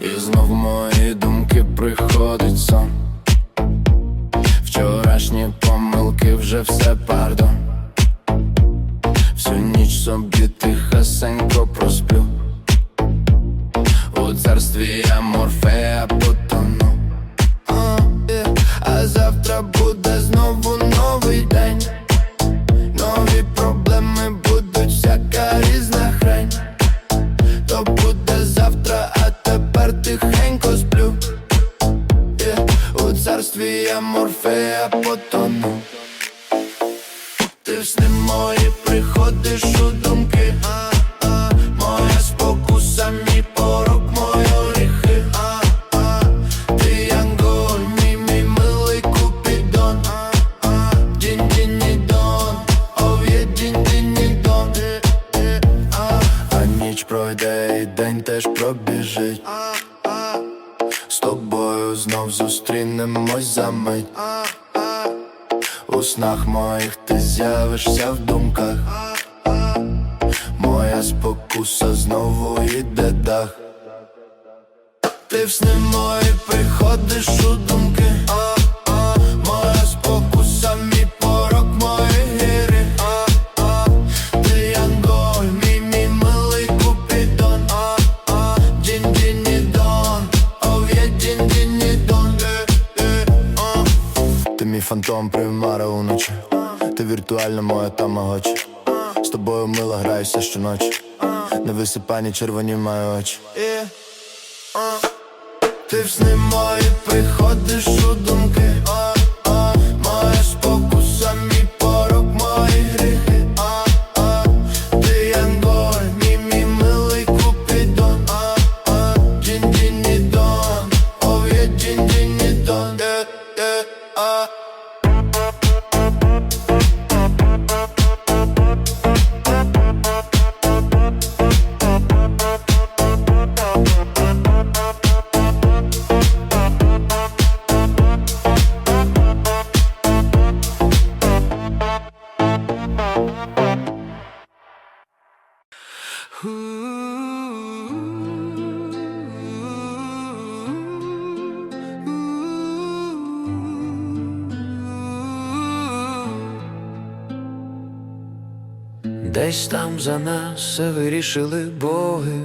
І знов мої думки приходить сон. Вчорашні помилки вже все пардон. Всю ніч собі тихесенько просплю. У царстві я морфея потону. А. А завтра буде знову новий день. Нові проблеми царстві я морфея потону Ти в сни мої приходиш у думки снах моїх ти з'явишся в думках. Моя спокуса знову йде дах. Ти в сни мої приходиш у думки. Моя спокуса, мій примара уночі. Ти віртуальна моя тамагочі З тобою мило граюся щоночі. Не висипані червоні мої очі. Ти в сни мої приходиш у думки Десь там за нас вирішили боги,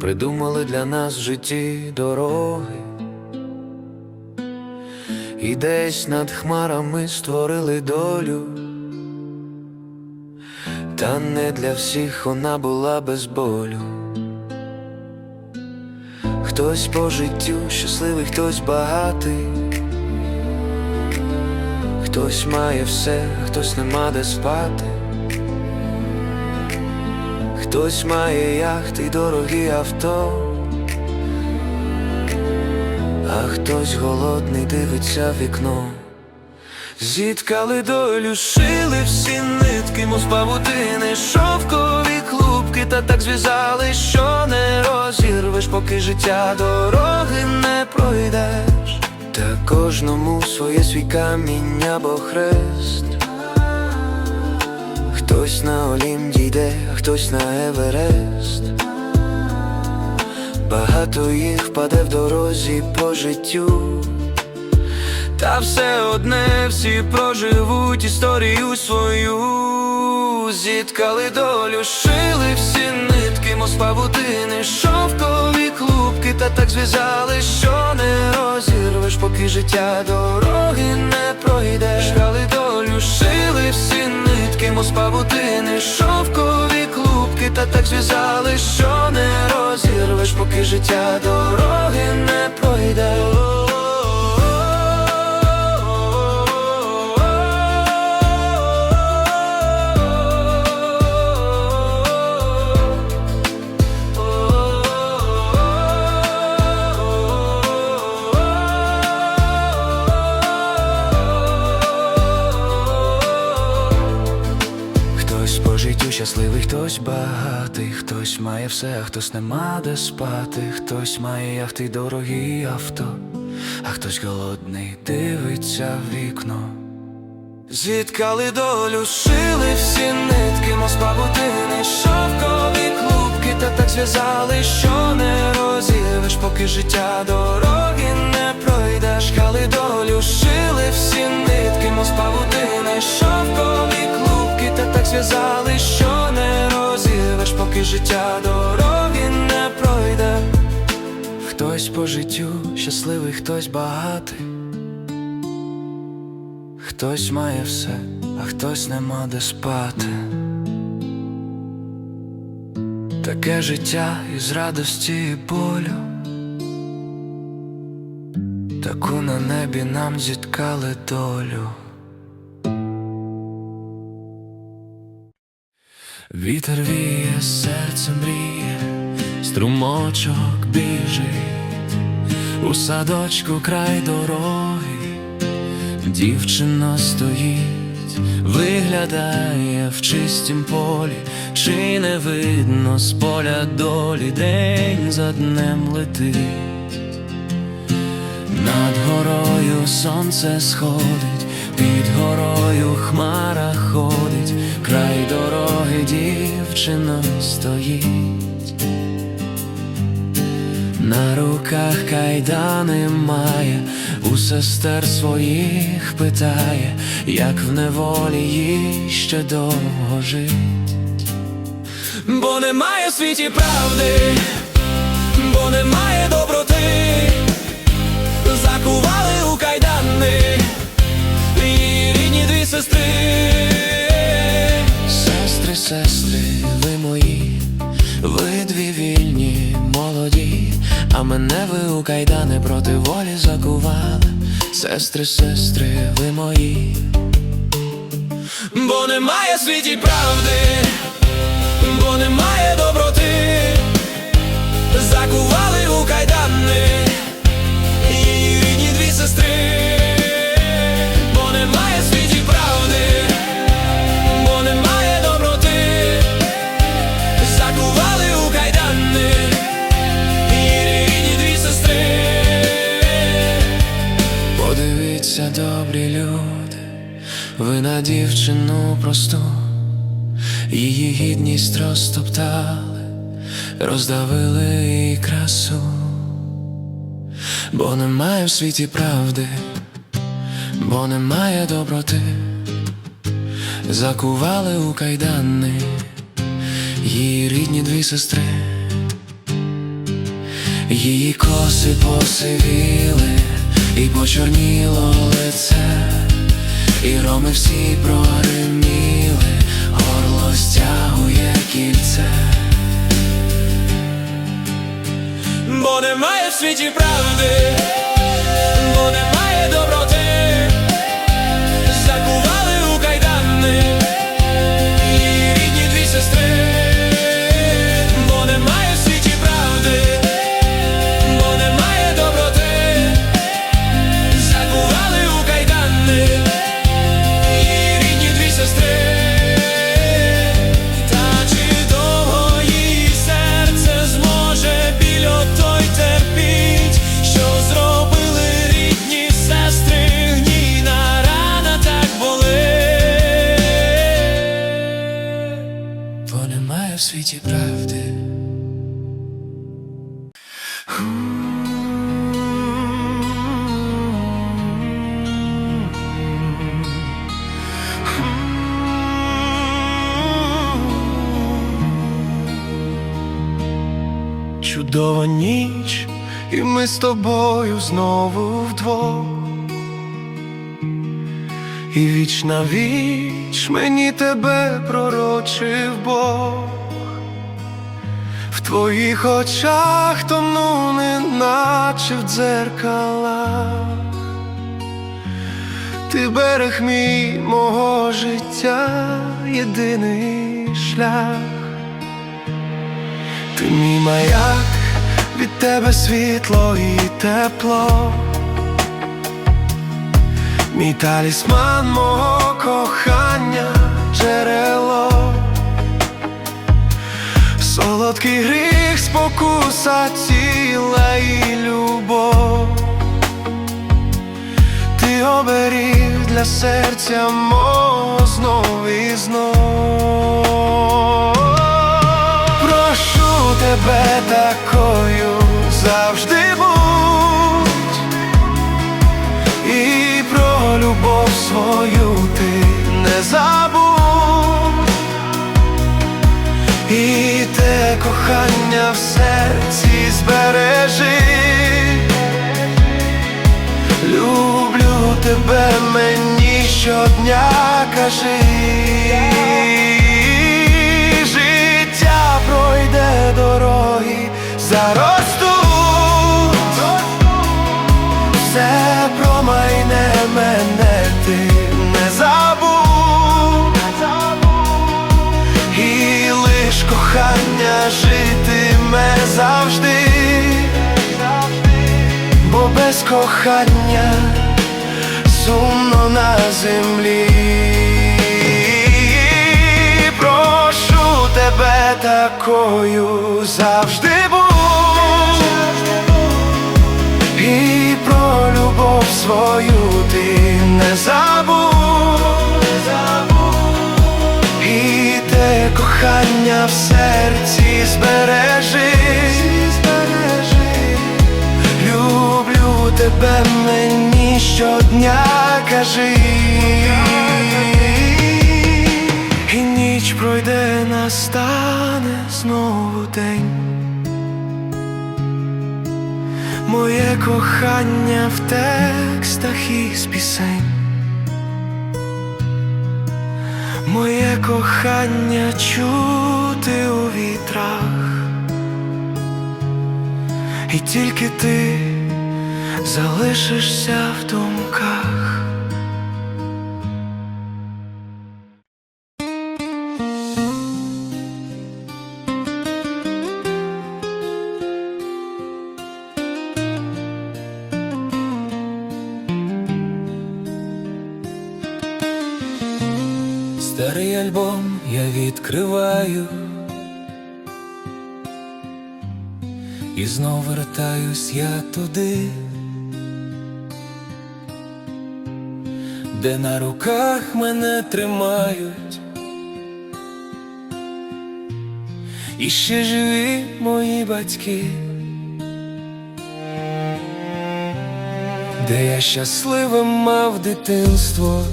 придумали для нас в житті дороги, і десь над хмарами створили долю, та не для всіх вона була без болю. Хтось по життю щасливий, хтось багатий. Хтось має все, хтось нема де спати, хтось має яхти й дорогі авто, а хтось голодний дивиться в вікно. Зіткали долю, шили всі нитки, з павутини, шовкові клубки, та так зв'язали, що не розірвеш, поки життя дороги не пройдеш. Та кожному своє свій камінь або хрест. Хтось на Олім дійде, хтось на Еверест. Багато їх впаде в дорозі по життю. Та все одне всі проживуть історію свою, зіткали долю, шили всі нитки, мов з павутини, шовкові клубки, та так зв'язали, що не розірвеш, поки життя дороги не пройде Шкали долю, шили всі нитки, мов з шовкові клубки, та так зв'язали, що не розірвеш, поки життя дороги не пройдеш. Щасливий, хтось багатий, хтось має все, а хтось нема де спати, хтось має яхти й дорогі авто, а хтось голодний дивиться в вікно. Звідкали долю шили всі нитки, мов з павутини, шовкові клубки, та так зв'язали, що не розірвеш, поки життя дороги не пройдеш. Кали долю шили всі нитки, мов з павутини, шовкові клубки, так зв'язали, що не розірвеш, поки життя дороги не пройде. Хтось по життю щасливий, хтось багатий. Хтось має все, а хтось нема де спати. Таке життя із радості і болю. Таку на небі нам зіткали долю. Вітер віє, серце мріє, струмочок біжить у садочку край дороги. Дівчина стоїть, виглядає в чистім полі, чи не видно з поля долі день за днем летить. Над горою сонце сходить, під горою хмара ходить, край дороги дівчина стоїть. На руках кайдани має, у сестер своїх питає, як в неволі їй ще довго жить. Бо немає в світі правди, бо немає доброти, Сестри, ви мої, ви дві вільні, молоді, а мене ви у кайдани проти волі закували. Сестри, сестри, ви мої. Бо немає світі правди, бо немає доброти, закували у кайдани її рідні дві сестри, ви на дівчину просту, її гідність розтоптали, роздавили її красу, бо немає в світі правди, бо немає доброти, закували у кайдани її рідні дві сестри. Її коси посивіли, і почорніло лице, роми всі прогриміли, горло стягує кільце. Бо немає в світі правди, з тобою знову вдвох. І віч на віч мені тебе пророчив Бог. В твоїх очах тону, неначе в дзеркалах. Ти берег мій мого життя, єдиний шлях. Ти мій маяк, від тебе світло і тепло, мій талісман мого кохання, джерело, солодкий гріх, спокуса тіла і любов, ти оберіг для серця мого тебе такою завжди будь і про любов свою ти не забудь і те кохання в серці збережи. Люблю тебе мені щодня кажи. Дороги, заростуть, все промайне мене, ти не забудь. І лиш кохання житиме завжди, бо без кохання сумно на землі. Такою завжди будь і про любов свою ти не забудь. І те кохання в серці збережи, люблю тебе мені щодня кажи. Ніч пройде, настане знову день. Моє кохання в текстах із пісень. Моє кохання чути у вітрах, і тільки ти залишишся в думках. Старий альбом я відкриваю І знов вертаюсь я туди, де на руках мене тримають, і ще живі мої батьки, де я щасливим мав дитинство.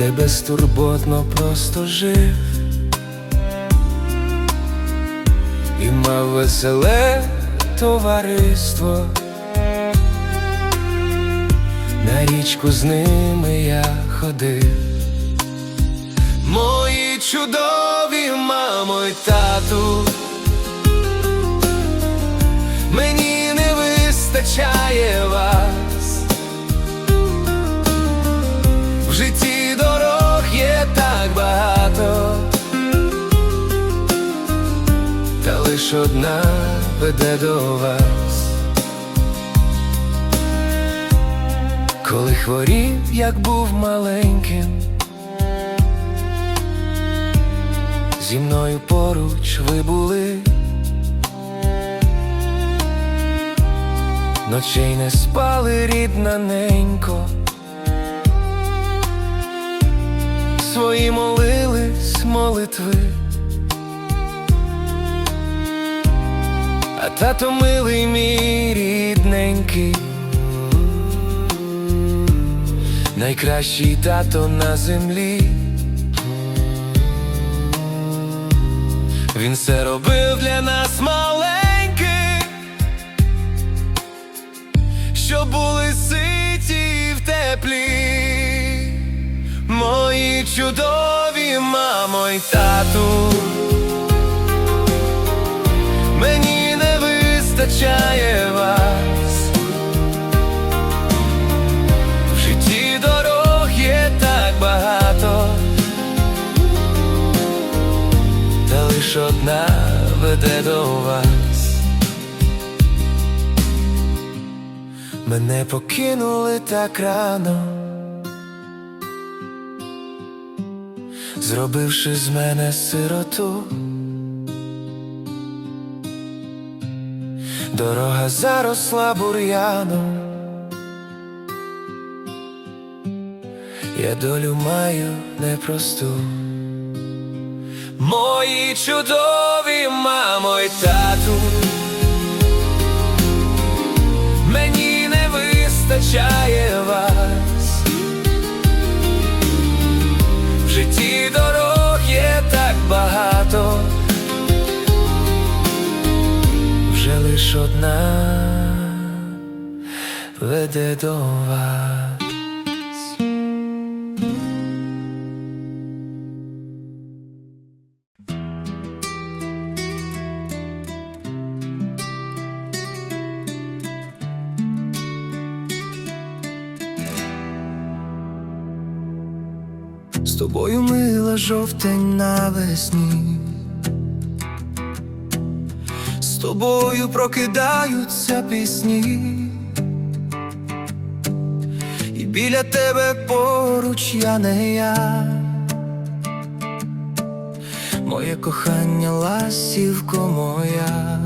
Де безтурботно просто жив і мав веселе товариство. На річку з ними я ходив. Мої чудові мамо й тату. Мені не вистачає вас. Лиш одна веде до вас. Коли хворів, як був маленьким, зі мною поруч ви були, ночей не спали рідна ненько. свої молились молитви, а тато милий мій рідненький, найкращий тато на землі. Він все робив для нас маленьких, щоб були ситі в теплі. Мої чудові мамо й тату, вистачає вас. В житті дорог є так багато, та лиш одна веде до вас. Мене покинули так рано. зробивши з мене сироту. дорога заросла бур'яном, я долю маю непросту, мої чудові мамо й тату, мені не вистачає. Лиш одна веде до вас. З тобою мила жовтень навесні. Тобою прокидаються пісні, і біля тебе поруч я не я, моє кохання ласівко моя,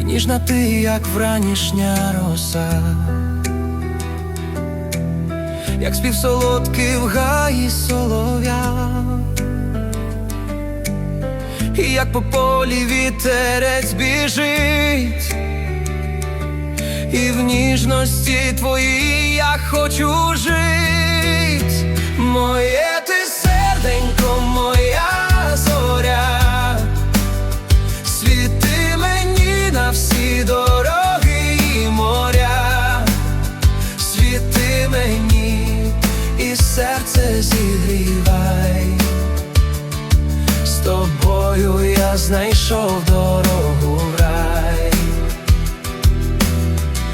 і ніжна ти, як вранішня роса. Як спів солодкий в гаї солов'я, і як по полі вітерець біжить, і в ніжності твоїй я хочу жить, моє знайшов дорогу в рай,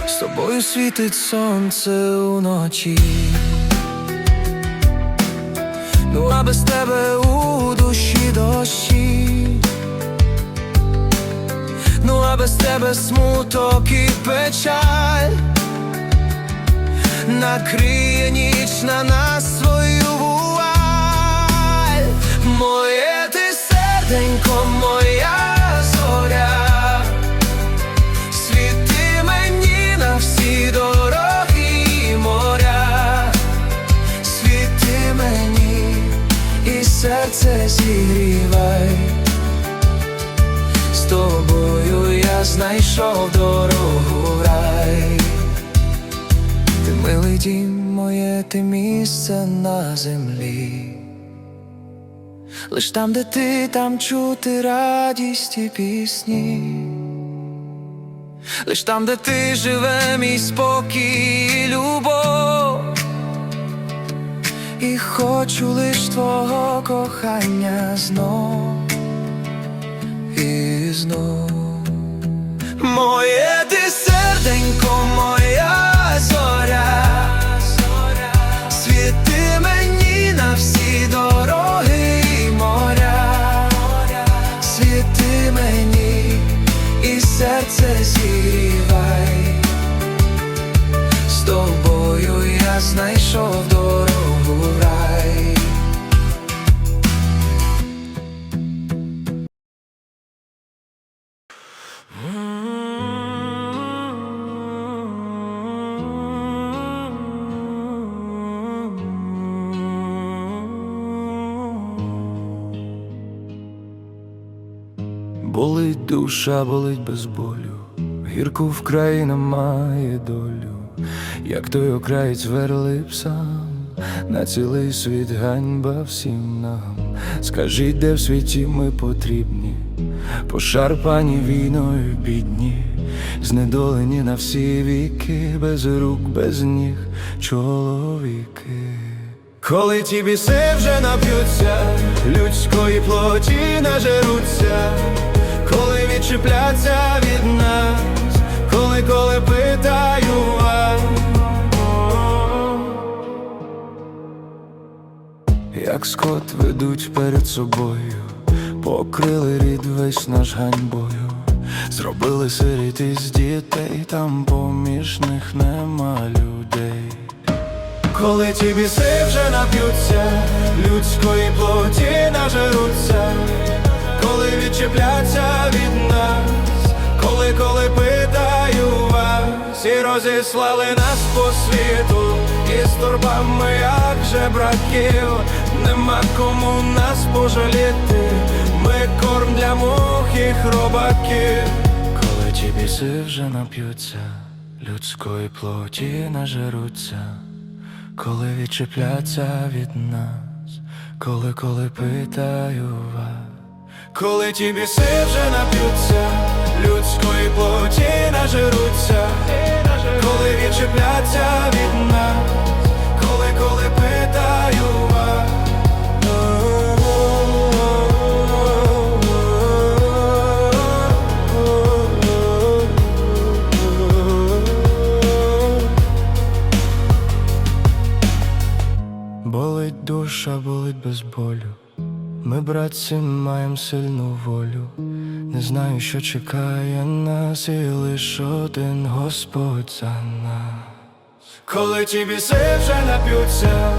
з тобою світить сонце уночі. Ну а без тебе у душі дощі, ну а без тебе смуток і печаль. Накриє ніч на нас знайшов дорогу в рай. Ти милий дім, моє ти місце на землі. Лиш там, де ти, там чути радість і пісні. Лиш там, де ти живе, мій спокій любов. І хочу лиш твого кохання знов і знов. Моє ти серденько, моя зоря, світи мені на всі дороги і моря, світи мені і серце зігрівай, з тобою я знайшов душа, болить без болю, гірку вкрай немає долю, як той окраєць верлип сам, на цілий світ ганьба всім нам. Скажіть, де в світі ми потрібні, пошарпані війною бідні, знедолені на всі віки, без рук, без ніг, чоловіки. Коли ті біси вже нап'ються, людської плоті нажеруться, коли відчепляться від нас, коли, коли питаю вас, як скот ведуть перед собою, покрили рід весь наш ганьбою, зробили сиріт із дітей, там поміж них нема людей. Коли ті біси вже нап'ються, людської плоті нажеруться, коли відчепляться від нас, коли, коли питаю вас, і розіслали нас по світу, і з торбами, як же братів, нема кому нас пожаліти, ми корм для мух і хробаків. Коли ті біси вже нап'ються, людської плоті нажеруться, коли відчепляться від нас, коли, коли питаю вас, коли ті біси вже нап'ються, людської плоті нажеруться, коли відчепляться від нас, Братці, маєм сильну волю. Не знаю, що чекає нас, і лиш один Господь за нас. Коли ті біси вже нап'ються,